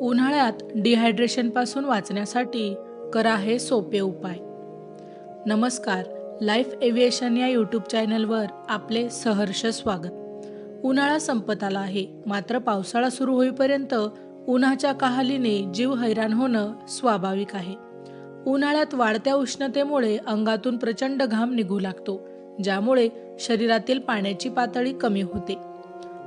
उन्हाळ्यात डिहायड्रेशनपासून वाचण्यासाठी करा हे सोपे उपाय. नमस्कार लाईफ एव्हिएशन या यूट्यूब चॅनलवर आपले सहर्ष स्वागत. उन्हाळा संपत आला आहे. मात्र पावसाळा सुरू होईपर्यंत उन्हाच्या कहालीने जीव हैराण होणं स्वाभाविक आहे. उन्हाळ्यात वाढत्या उष्णतेमुळे अंगातून प्रचंड घाम निघू लागतो ज्यामुळे शरीरातील पाण्याची पातळी कमी होते.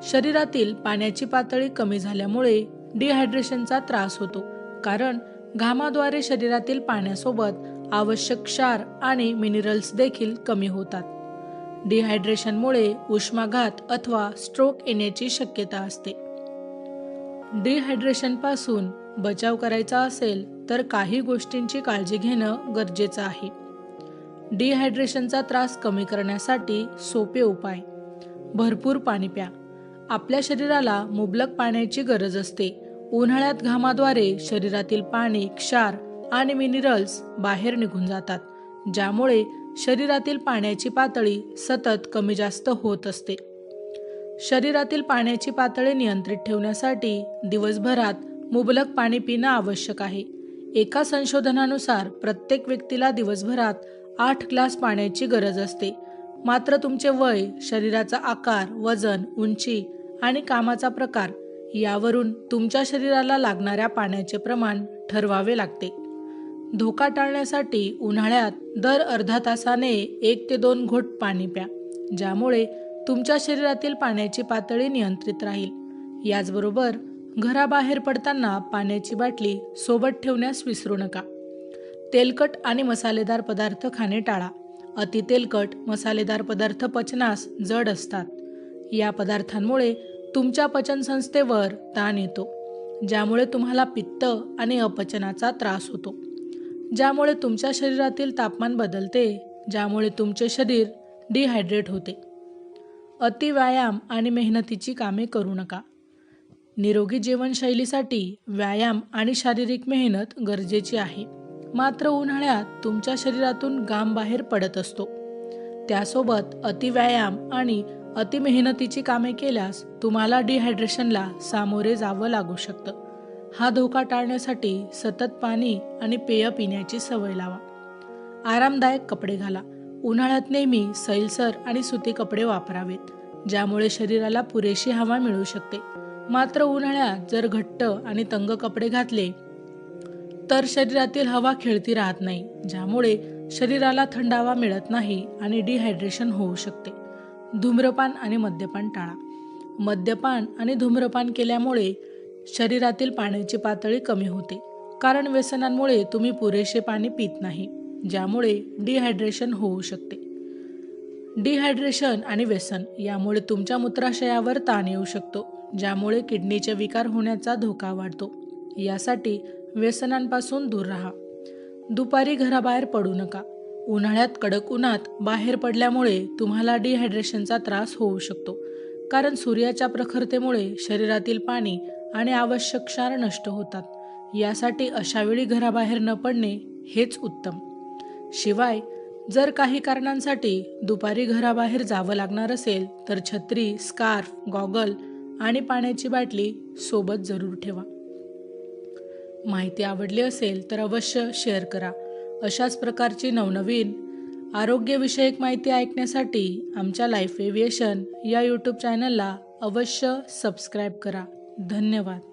शरीरातील पाण्याची पातळी कमी झाल्यामुळे डिहायड्रेशनचा त्रास होतो. कारण घामाद्वारे शरीरातील पाण्यासोबत आवश्यक क्षार आणि मिनरल्स देखील कमी होतात. डिहायड्रेशनमुळे उष्माघात अथवा स्ट्रोक येण्याची शक्यता असते. डिहायड्रेशनपासून बचाव करायचा असेल तर काही गोष्टींची काळजी घेणं गरजेचं आहे. डिहायड्रेशनचा त्रास कमी करण्यासाठी सोपे उपाय. भरपूर पाणी प्या. आपल्या शरीराला मुबलक पाण्याची गरज असते. उन्हाळ्यात घामाद्वारे शरीरातील पाणी क्षार आणि मिनरल्स बाहेर निघून जातात ज्यामुळे शरीरातील पाण्याची पातळी सतत कमी जास्त होत असते. शरीरातील पाण्याची पातळी नियंत्रित ठेवण्यासाठी दिवसभरात मुबलक पाणी पिणं आवश्यक आहे. एका संशोधनानुसार प्रत्येक व्यक्तीला दिवसभरात आठ ग्लास पाण्याची गरज असते. मात्र तुमचे वय शरीराचा आकार वजन उंची आणि कामाचा प्रकार यावरून तुमच्या शरीराला लागणाऱ्या पाण्याचे प्रमाण ठरवावे लागते. धोका टाळण्यासाठी उन्हाळ्यात दर अर्धा तासाने एक ते दोन घोट पाणी प्या ज्यामुळे तुमच्या शरीरातील पाण्याची पातळी नियंत्रित राहील. याचबरोबर घराबाहेर पडताना पाण्याची बाटली सोबत ठेवण्यास विसरू नका. तेलकट आणि मसालेदार पदार्थ खाणे टाळा. अति तेलकट मसालेदार पदार्थ पचनास जड असतात. या पदार्थांमुळे तुमच्या पचनसंस्थेवर ताण येतो ज्यामुळे तुम्हाला पित्त आणि अपचनाचा त्रास होतो. ज्यामुळे तुमच्या शरीरातील तापमान बदलते ज्यामुळे तुमचे शरीर डिहायड्रेट होते. अति व्यायाम आणि मेहनतीची कामे करू नका. निरोगी जीवनशैलीसाठी व्यायाम आणि शारीरिक मेहनत गरजेची आहे. मात्र उन्हाळ्यात तुमच्या शरीरातून घाम बाहेर पडत असतो. त्यासोबत अतिव्यायाम आणि अतिमेहनतीची कामे केल्यास तुम्हाला डिहायड्रेशनला सामोरे जावं लागू शकतं. हा धोका टाळण्यासाठी सतत पाणी आणि पेय पिण्याची सवय लावा. आरामदायक कपडे घाला. उन्हाळ्यात नेहमी सैलसर आणि सुती कपडे वापरावेत ज्यामुळे शरीराला पुरेशी हवा मिळू शकते. मात्र उन्हाळ्यात जर घट्ट आणि तंग कपडे घातले तर शरीरातील हवा खेळती राहत नाही ज्यामुळे शरीराला थंडावा मिळत नाही आणि डिहायड्रेशन होऊ शकते. धूम्रपान आणि मद्यपान टाळा. मद्यपान आणि धूम्रपान केल्यामुळे शरीरातील पाण्याची पातळी कमी होते. कारण व्यसनांमुळे तुम्ही पुरेसे पाणी पित नाही ज्यामुळे डिहायड्रेशन होऊ शकते. डिहायड्रेशन आणि व्यसन यामुळे तुमच्या मूत्राशयावर ताण येऊ शकतो ज्यामुळे किडनीचे विकार होण्याचा धोका वाढतो. यासाठी व्यसनांपासून दूर राहा. दुपारी घराबाहेर पडू नका. उन्हाळ्यात कडक उन्हात बाहेर पडल्यामुळे तुम्हाला डिहायड्रेशनचा त्रास होऊ शकतो. कारण सूर्याच्या प्रखरतेमुळे शरीरातील पाणी आणि आवश्यक क्षार नष्ट होतात. यासाठी अशावेळी घराबाहेर न पडणे हेच उत्तम. शिवाय जर काही कारणांसाठी दुपारी घराबाहेर जावं लागणार असेल तर छत्री स्कार्फ गॉगल आणि पाण्याची बाटली सोबत जरूर ठेवा. माहिती आवडली असेल तर अवश्य शेअर करा. अशाच प्रकारची नवनवीन आरोग्यविषयक माहिती ऐकण्यासाठी आमच्या लाईफ एव्हिएशन या यूट्यूब चॅनलला अवश्य सबस्क्राईब करा. धन्यवाद.